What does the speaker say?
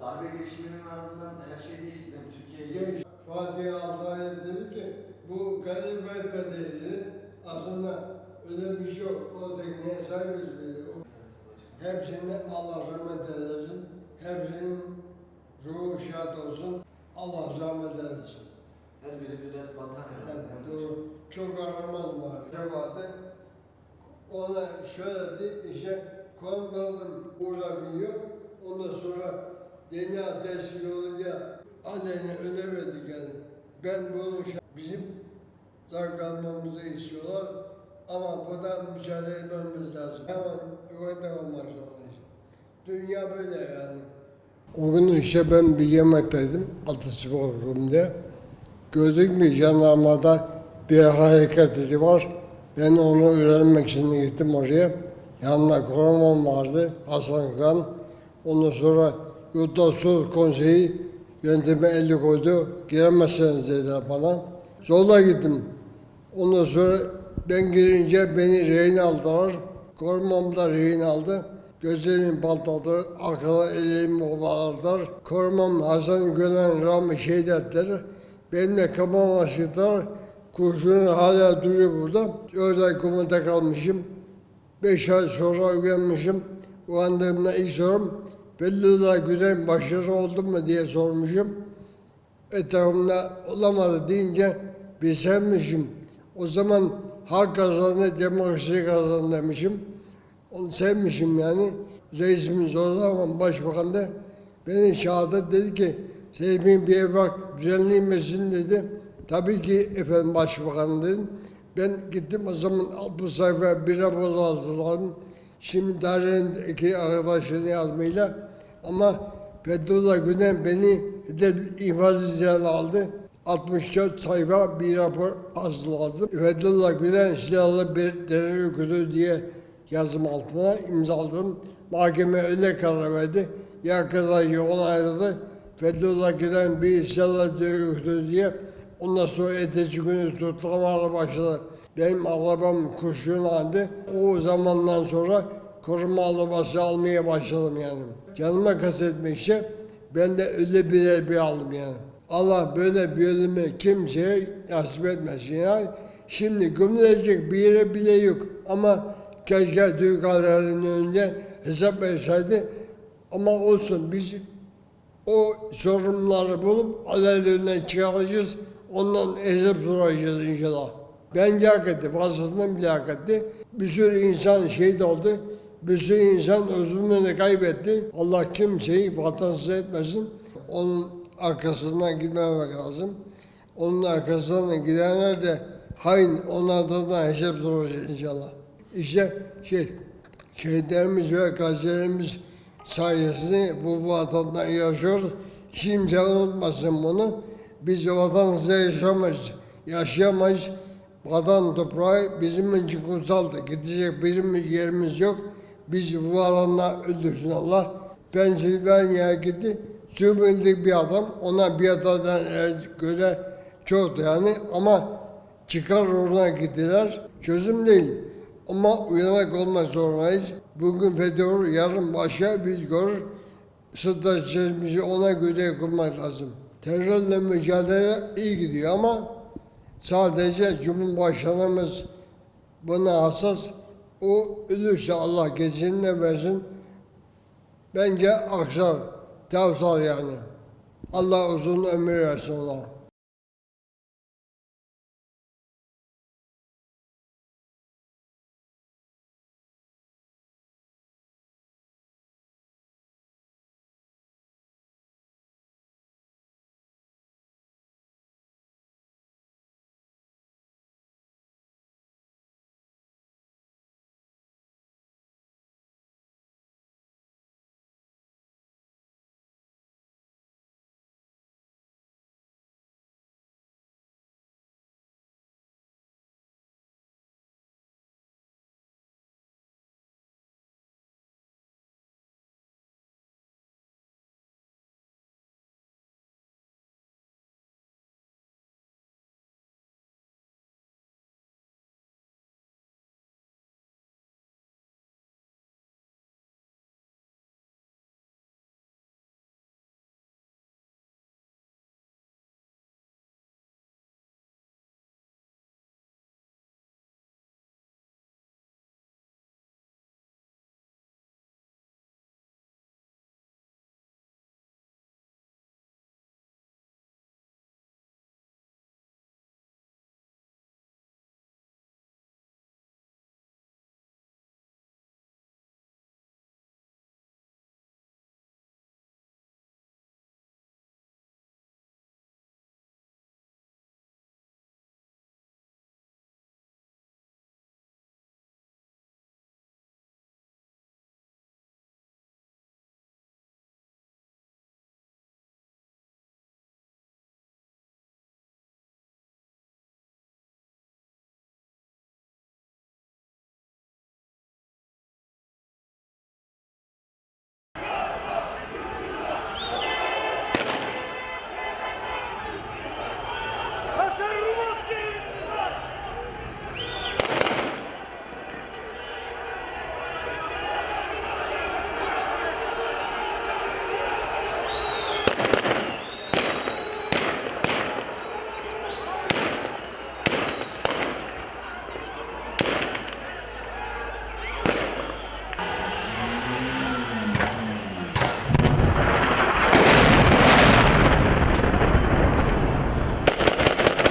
Darbe girişiminin ardından her şey değişti. Yani Türkiye'yi Genç Fatih Altaylı dedi ki bu kalife dedi. Aslında öyle bir şey yok. Oradakine sahibiz böyle. Hepsine Allah rahmet eylesin. Hepsinin ruhu şad olsun. Allah rahmet eylesin. her biri birer vatan. Evet, doğru. Çok aramaz var. Vardı? Ona şöyle dedi, işte konumladım burada biliyor. Ondan sonra DNA testi olunca aleyhine ölemedik yani. Ben bunu bizim sağ kalmamızı istiyorlar. Ama buna müsaade etmemiz lazım. Hemen güvende olmak zorundayız. Dünya böyle yani. O gün işte ben bir yemekteydim. Atıspor Rum'da. Gördük mü jandarmada bir hareketi var. Ben onu öğrenmek için gittim oraya. Yanında korumam vardı, Hasan Kan. Ondan sonra Yurtta Sulh Konseyi yönteme eli koydu. Giremezsiniz dediler bana. Zorla gittim. Ondan sonra ben girince beni rehin aldılar. Korumam da rehin aldı. Gözlerimi bantladılar, arkadan ellerimi bağladılar. Korumam Hasan Gölen Rami şehit ettiler. Beni de kapama açtılar. Kurşun hala duruyor burada. Orada komanda kalmışım. Beş ay sonra uyanmışım. Uyandığımda ilk sorum Fethullah Gülen başarı oldu mu diye sormuşum. Etrafımda olamadı deyince bir sevmişim. O zaman hak kazandı, demokrasi kazandı demişim. Onu sevmişim yani. Reisimiz o zaman başbakan da beni çağırdı dedi ki Seyfin bir evrak düzenleymesin dedi. Tabii ki efendim başbakan dedim. Ben gittim o zaman 60 sayfa bir rapor hazırladım. Şimdi dairenin arkadaşının yardımıyla ama Fethullah Gülen beni hedef infaz izleyen aldı. 64 sayfa bir rapor hazırladım. Fethullah Gülen silahlı bir terör örgütü diye yazım altına imzaladım. Mahkeme öyle karar verdi. Yargıdayı onayladı. Fethullah Gülen bir silahlı terör örgütü diye ondan sonra ertesi günü tutuklamalar başladı. Benim arabam kurşun. O zamandan sonra koruma arabası almaya başladım yani. Canıma kastetmişçe ben de öyle bir bir aldım yani. Allah böyle bir ölümü kimseye nasip etmesin ya. Şimdi gömülecek bir yere bile yok. Ama keşke Türk halkının önünde hesap verseydi. Ama olsun biz o sorunları bulup alelerinden çıkaracağız. Ondan hesap soracağız inşallah. Bence hak etti. Fazlasından bile hak etti. Bir sürü insan şehit oldu. Sürü insan özümünü kaybetti. Allah kimseyi vatansız etmesin. Onun arkasından gitmemek lazım. Onun arkasından gidenler de hain onlardan da hesap soracağız inşallah. İşte şey, şehitlerimiz ve gazilerimiz sayesinde bu vatanda yaşıyoruz. Kimse unutmasın bunu. Biz vatansız yaşamayız, yaşayamayız. Vatan toprağı bizim için kutsaldı. Gidecek bir yerimiz yok. Biz bu alanda öldürsün Allah. Pensilvanya'ya gitti. Sürmüldük bir adam. Ona bir atadan göre çoktu yani. Ama çıkar uğruna gittiler. Çözüm değil. Ama uyanak olmak zorundayız. Bugün FETÖ, yarın başka bir görür. Stratejimizi ona göre kurmak lazım. Terörle mücadele iyi gidiyor ama sadece Cumhurbaşkanımız buna hassas. O ölürse Allah geçinine versin. Bence aksar, tavsar yani. Allah uzun ömür versin ona.